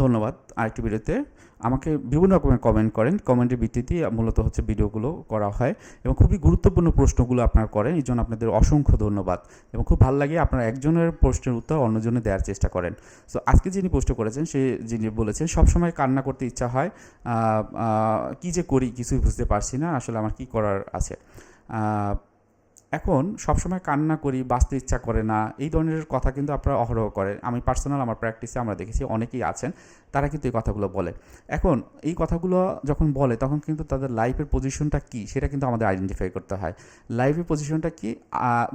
ধন্যবাদ আরেকটি ভিডিওতে। আমাকে বিভিন্ন রকমের কমেন্ট করেন। কমেন্টের ভিত্তিতেই মূলত হচ্ছে ভিডিওগুলো করা হয় এবং খুবই গুরুত্বপূর্ণ প্রশ্নগুলো আপনারা করেন। এই জন্য আপনাদের অসংখ্য ধন্যবাদ এবং খুব ভালো লাগে আপনারা একজনের প্রশ্নের উত্তর অন্যজনে দেওয়ার চেষ্টা করেন। সো আজকে যিনি পোস্ট করেছেন, সে যিনি বলেছেন, সবসময় কান্না করতে ইচ্ছা হয়। কি যে করি কিছুই বুঝতে পারছি না, আসলে আমার কি করার আছে? এখন সবসময় কান্না করি, বাঁচতে ইচ্ছা করে না, এই ধরনের কথা কিন্তু আপনারা অহরহ করেন। আমি পার্সোনাল আমার প্র্যাকটিসে আমরা দেখেছি, অনেকেই আছেন, তারা কিন্তু এই কথাগুলো বলে। এখন এই কথাগুলো যখন বলে, তখন কিন্তু তাদের লাইফের পজিশনটা কী, সেটা কিন্তু আমাদের আইডেন্টিফাই করতে হয়। লাইফের পজিশনটা কি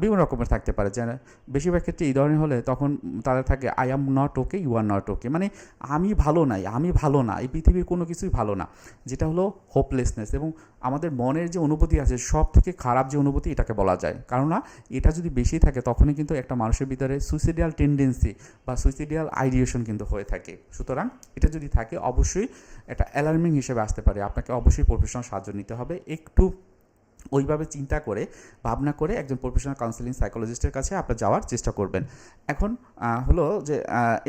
বিভিন্ন রকমের থাকতে পারে। যেন বেশিরভাগ ক্ষেত্রে এই ধরনের হলে তখন তাদের থাকে I am not okay you are not okay মানে আমি ভালো নাই, আমি ভালো না, এই পৃথিবীর কোনো কিছুই ভালো না। যেটা হলো হোপলেসনেস এবং আমাদের মনের যে অনুভূতি আছে সব থেকে খারাপ যে অনুভূতি এটাকে বলা যায়। কারণ না এটা যদি বেশি থাকে, তখনই কিন্তু একটা মানুষের ভিতরে সুইসাইডিয়াল টেন্ডেন্সি বা সুইসাইডিয়াল আইডিয়েশন কিন্তু হয়ে থাকে। সুতরাং এটা যদি থাকে, অবশ্যই একটা অ্যালার্মিং হিসেবে আসতে পারে। আপনাকে অবশ্যই প্রফেশনাল সাহায্য নিতে হবে। একটু ওইভাবে চিন্তা করে, ভাবনা করে একজন প্রফেশনাল কাউন্সিলিং সাইকোলজিস্টের কাছে আপনার যাওয়ার চেষ্টা করবেন। এখন হলো যে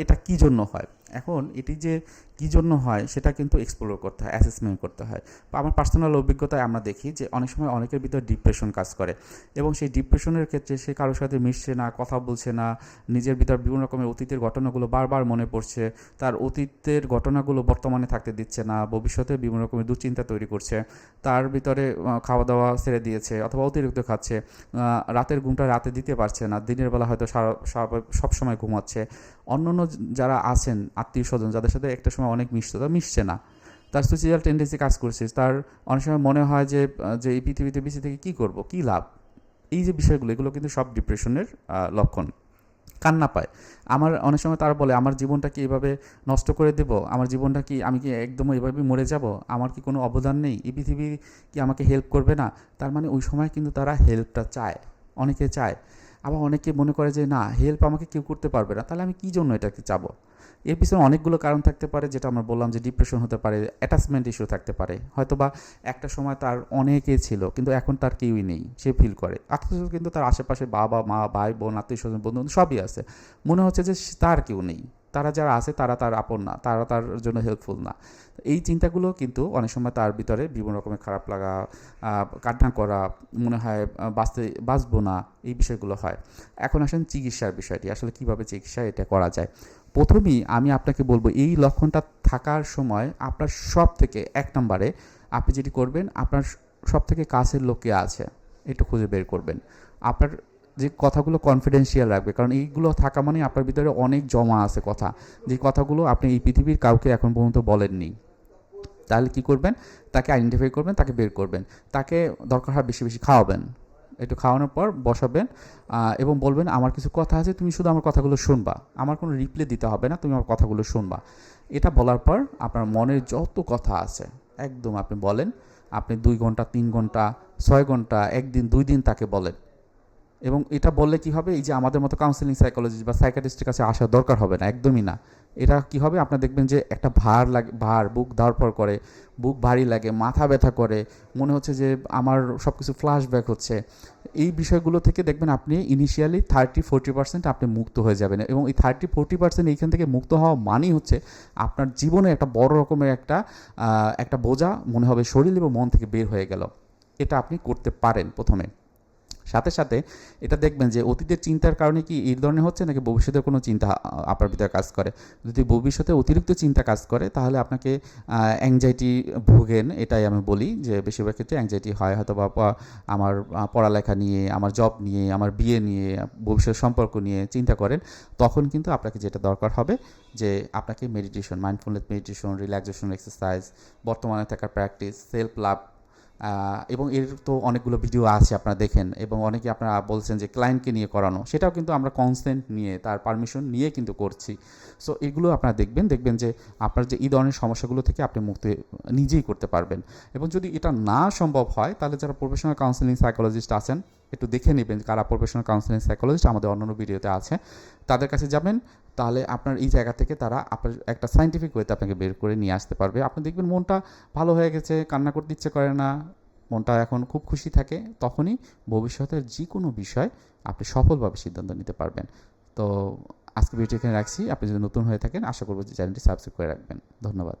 এটা কী জন্য হয়? এখন এটি যে কী জন্য হয়, সেটা কিন্তু এক্সপ্লোর করতে হয় অ্যাসেসমেন্ট করতে হয়। আমার পার্সোনাল অভিজ্ঞতায় আমরা দেখি যে অনেক সময় অনেকের ভিতর ডিপ্রেশন কাজ করে এবং সেই ডিপ্রেশনের ক্ষেত্রে সে কারোর সাথে মিশছে না, কথা বলছে না, নিজের ভিতর বিভিন্ন রকমের অতীতের ঘটনাগুলো বারবার মনে পড়ছে, তার অতীতের ঘটনাগুলো বর্তমানে থাকতে দিচ্ছে না, ভবিষ্যতে বিভিন্ন রকমের দুশ্চিন্তা তৈরি করছে। তার ভিতরে খাওয়া দাওয়া ছেড়ে দিয়েছে অথবা অতিরিক্ত খাচ্ছে। রাতের ঘুমটা রাতে দিতে পারছে না। দিনের বেলা হয়তো সব সময় ঘুমাচ্ছে। অন্য যারা আছেন আত্মীয় স্বজন যাদের সাথে একটা সময় অনেক মিশতো তা মিশছে না। তার সুইসাইডাল টেন্ডেন্সি কাজ করছে। তার অনেক সময় মনে হয় যে যে এই পৃথিবীতে বেঁচে থেকে কী করব? কী লাভ? এই যে বিষয়গুলো, এগুলো কিন্তু সব ডিপ্রেশনের লক্ষণ। কান্না পায়। আমার অনেক সময় তারা বলে, আমার জীবনটা কি এভাবে নষ্ট করে দেব? আমার জীবনটা কি, আমি কি একদম এভাবে মরে যাব? আমার কি কোনো অবদান নেই? এই পৃথিবী কি আমাকে হেল্প করবে না? তার মানে ওই সময় কিন্তু তারা হেল্পটা চায়, অনেকে চায়। আবার অনেকে মনে করে যে, না হেল্প আমাকে কেউ করতে পারবে না। তাহলে আমি কী জন্য এটাকে চাবো? এর পিছনে অনেকগুলো কারণ থাকতে পারে, যেটা আমরা বললাম যে ডিপ্রেশন হতে পারে অ্যাটাচমেন্ট ইস্যু থাকতে পারে। হয়তো বা একটা সময় তার অনেকে ছিল, কিন্তু এখন তার কেউই নেই, সে ফিল করে। আত্মীয় কিন্তু তার আশেপাশে বাবা, মা, ভাই, বোন আত্মীয় স্বজন বন্ধু সবই আছে। মনে হচ্ছে যে তার কেউ নেই। তারা যারা আছে, তারা তার আপন না, তারা তার জন্য হেল্পফুল না। এই চিন্তাগুলো কিন্তু অনেক সময় তার ভিতরে বিভিন্ন রকমের খারাপ লাগা কান্না করা, মনে হয় বাঁচতে, বাঁচবো না, এই বিষয়গুলো হয়। এখন আসেন চিকিৎসার বিষয়টি, আসলে কীভাবে চিকিৎসা এটা করা যায়? প্রথমেই আমি আপনাকে বলব, এই লক্ষণটা থাকার সময় আপনার সব থেকে এক নম্বরে আপনি যেটি করবেন, আপনার সব থেকে কাছের লোকে আছে, এটা খুঁজে বের করবেন। আপনার যে কথাগুলো কনফিডেন্সিয়াল রাখবে। কারণ এইগুলো থাকা মানে আপনার ভিতরে অনেক জমা আছে কথা। যে কথাগুলো আপনি এই পৃথিবীর কাউকে এখন পর্যন্ত বলেননি। তাহলে কি করবেন? তাকে আইডেন্টিফাই করবেন, তাকে বের করবেন। তাকে দরকার হয় বেশি বেশি খাওয়াবেন। একটু খাওয়ানোর পর বসাবেন এবং বলবেন, আমার কিছু কথা আছে, তুমি শুধু আমার কথাগুলো শুনবা। আমার কোনো রিপ্লে দিতে হবে না, তুমি আমার কথাগুলো শুনবা। এটা বলার পর আপনার মনের যত কথা আছে, একদম আপনি বলেন। আপনি দুই ঘণ্টা, তিন ঘণ্টা, ছয় ঘণ্টা, একদিন, দুই দিন তাকে বলেন। এবং এটা বললে কি হবে? এই যে আমাদের মতো কাউন্সিলিং সাইকোলজিস্ট বা সাইকাটিস্টের কাছে আসার দরকার হবে না, একদমই না। এটা কি হবে? আপনার দেখবেন যে একটা ভার লাগে, ভার, বুক ধরপড় করে, বুক ভারী লাগে, মাথা ব্যথা করে, মনে হচ্ছে যে আমার সব কিছু ফ্ল্যাশব্যাক হচ্ছে। এই বিষয়গুলো থেকে দেখবেন আপনি ইনিশিয়ালি থার্টি ফোর্টি পার্সেন্ট আপনি মুক্ত হয়ে যাবেন এবং এই থার্টি ফোর্টি পার্সেন্ট এইখান থেকে মুক্ত হওয়া মানেই হচ্ছে আপনার জীবনে একটা বড় রকমের একটা একটা বোঝা মনে হবে শরীর এবং মন থেকে বের হয়ে গেল। এটা আপনি করতে পারেন প্রথমে। সাথে সাথে এটা দেখবেন যে অতীতের চিন্তার কারণে কি এই ধরনের হচ্ছে নাকি ভবিষ্যতের কোনো চিন্তা আপনার ভিতরে কাজ করে। যদি ভবিষ্যতে অতিরিক্ত চিন্তা কাজ করে, তাহলে আপনাকে অ্যাংজাইটি ভোগেন, এটাই আমি বলি যে বেশিরভাগ ক্ষেত্রে অ্যাংজাইটি হয়। হয়তো বা আমার পড়ালেখা নিয়ে, আমার জব নিয়ে, আমার বিয়ে নিয়ে, ভবিষ্যৎ সম্পর্ক নিয়ে চিন্তা করেন, তখন কিন্তু আপনাকে যেটা দরকার হবে যে আপনাকে meditation mindfulness meditation relaxation exercise বর্তমানে থাকার প্র্যাকটিস সেলফ লাভ এবং এর তো অনেকগুলো ভিডিও আছে আপনারা দেখেন, এবং অনেকে আপনারা বলছেন যে ক্লায়েন্টকে নিয়ে করানো, সেটাও কিন্তু আমরা কনসেন্ট নিয়ে, তার পারমিশন নিয়ে কিন্তু করছি। সো এগুলো আপনারা দেখবেন দেখবেন যে আপনার যে এই ধরনের সমস্যাগুলো থেকে আপনি মুক্তি নিজেই করতে পারবেন। এবং যদি এটা না সম্ভব হয়, তাহলে যারা প্রফেশনাল কাউন্সিলিং সাইকোলজিস্ট আছেন একটু দেখে নেবেন কারা প্রফেশনাল কাউন্সিলিং সাইকোলজিস্ট আমাদের অন্যান্য ভিডিওতে আছে। তাদের কাছে যাবেন, তাহলে আপনার এই জায়গা থেকে তারা আপনার একটা সাইন্টিফিক ওয়েতে আপনাকে বের করে নিয়ে আসতে পারবে। আপনি দেখবেন মনটা ভালো হয়ে গেছে, কান্না করতে ইচ্ছে করে না, মনটা এখন খুব খুশি থাকে, তখনই ভবিষ্যতের যে কোনো বিষয় আপনি সফলভাবে সিদ্ধান্ত নিতে পারবেন। তো আজকে ভিডিও এখানে রাখছি, আপনি যদি নতুন হয়ে থাকেন, আশা করব যে চ্যানেলটি সাবস্ক্রাইব করে রাখবেন। ধন্যবাদ।